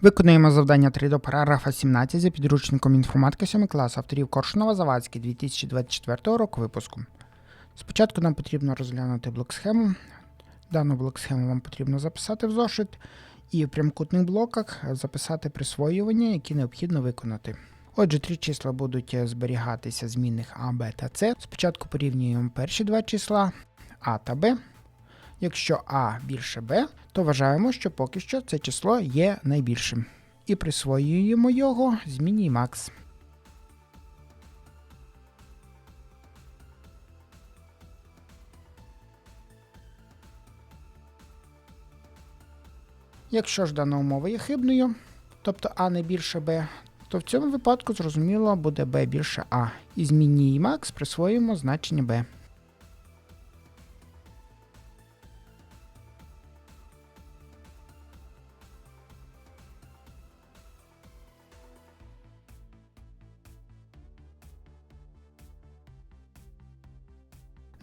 Виконуємо завдання 3 до параграфа 17 за підручником інформатики 7 класу авторів Коршунова Завадський 2024 року випуску. Спочатку нам потрібно розглянути блок-схему. Дану блок-схему вам потрібно записати в зошит і в прямокутних блоках записати присвоювання, які необхідно виконати. Отже, три числа будуть е, зберігатися змінних А, Б та С. Спочатку порівнюємо перші два числа А та Б. Якщо А більше Б, то вважаємо, що поки що це число є найбільшим. І присвоюємо його зміні max. Якщо ж дана умова є хибною, тобто А не більше Б, то в цьому випадку зрозуміло буде Б більше А. І зміні max присвоїмо значення Б.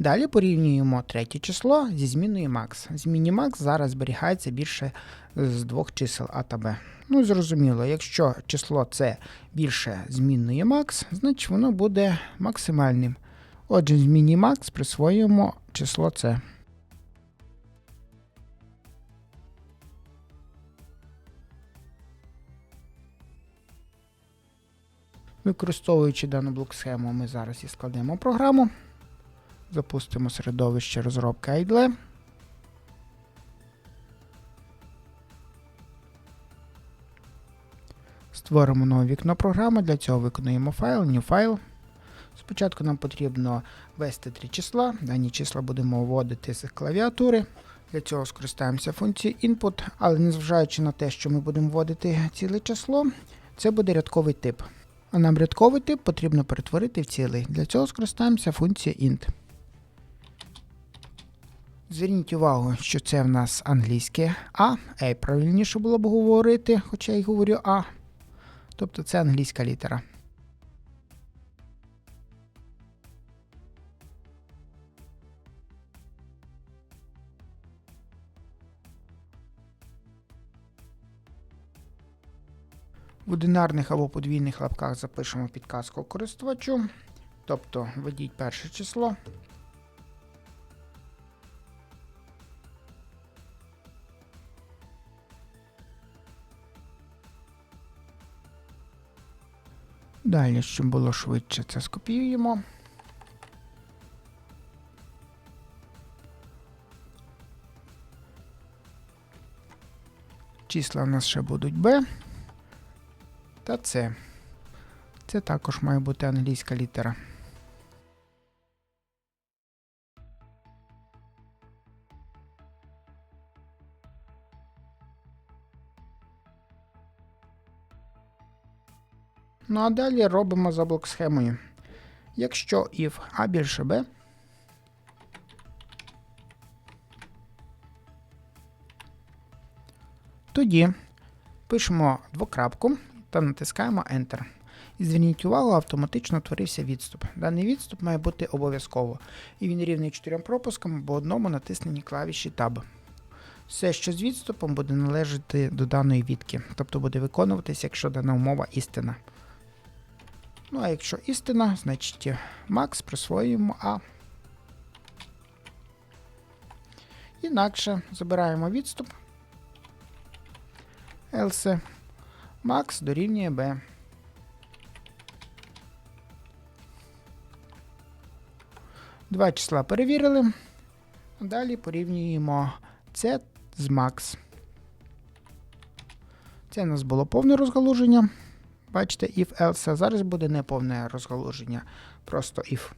Далі порівнюємо третє число зі зміною max. Зміні max зараз зберігається більше з двох чисел А та Б. Ну зрозуміло, якщо число це більше змінної max, значить воно буде максимальним. Отже, зміні max присвоюємо число С. Використовуючи дану блок-схему, ми зараз і складемо програму. Запустимо середовище розробки IDLE. Створимо нове вікно програми. Для цього виконуємо файл, New File. Спочатку нам потрібно ввести три числа. Дані числа будемо вводити з клавіатури. Для цього скористаємося функцією input, але незважаючи на те, що ми будемо вводити ціле число, це буде рядковий тип. А нам рядковий тип потрібно перетворити в цілий. Для цього скористаємося функцією int. Зверніть увагу, що це в нас англійське А, Ей, правильніше було б говорити, хоча я й говорю А. Тобто це англійська літера. В одинарних або подвійних лапках запишемо підказку користувачу. Тобто введіть перше число. Далі, щоб було швидше, це скопіюємо. Числа в нас ще будуть Б та С. Це також має бути англійська літера. Ну а далі робимо за блок схемою. Якщо if А більше Б, тоді пишемо двокрапку та натискаємо Enter. І зверніть увагу, автоматично творився відступ. Даний відступ має бути обов'язково, і він рівний чотирьом пропускам або одному натисненні клавіші Tab. Все, що з відступом, буде належати до даної відки, тобто буде виконуватися, якщо дана умова істина. Ну, а якщо істина, значить Max присвоюємо А. Інакше забираємо відступ. Else Max дорівнює B. Два числа перевірили. Далі порівнюємо це з Max. Це у нас було повне розгалуження. Бачите, if else, зараз буде неповне розгалуження. Просто if.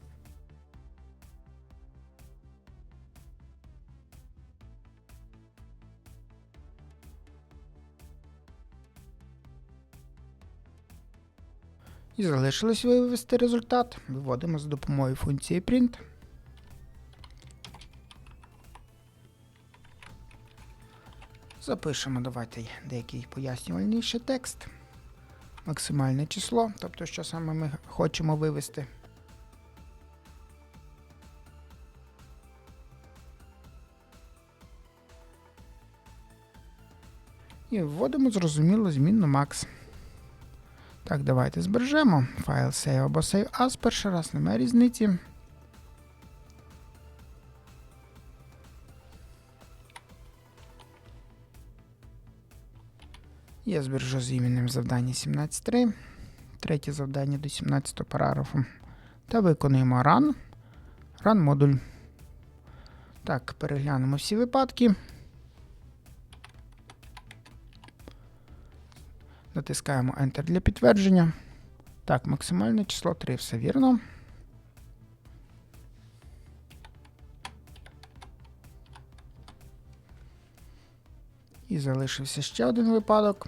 І залишилось вивести результат. Виводимо за допомогою функції print. Запишемо, давайте деякий пояснювальний ще текст. Максимальне число, тобто, що саме ми хочемо вивести. І вводимо, зрозуміло, змінну max. Так, давайте збережемо. Файл save або save as. Перший раз немає різниці. Я збережу з іменем завдання 17.3. Третє завдання до 17 параграфу. Та виконуємо run. Run модуль. Так, переглянемо всі випадки. Натискаємо Enter для підтвердження. Так, максимальне число 3, все вірно. І залишився ще один випадок.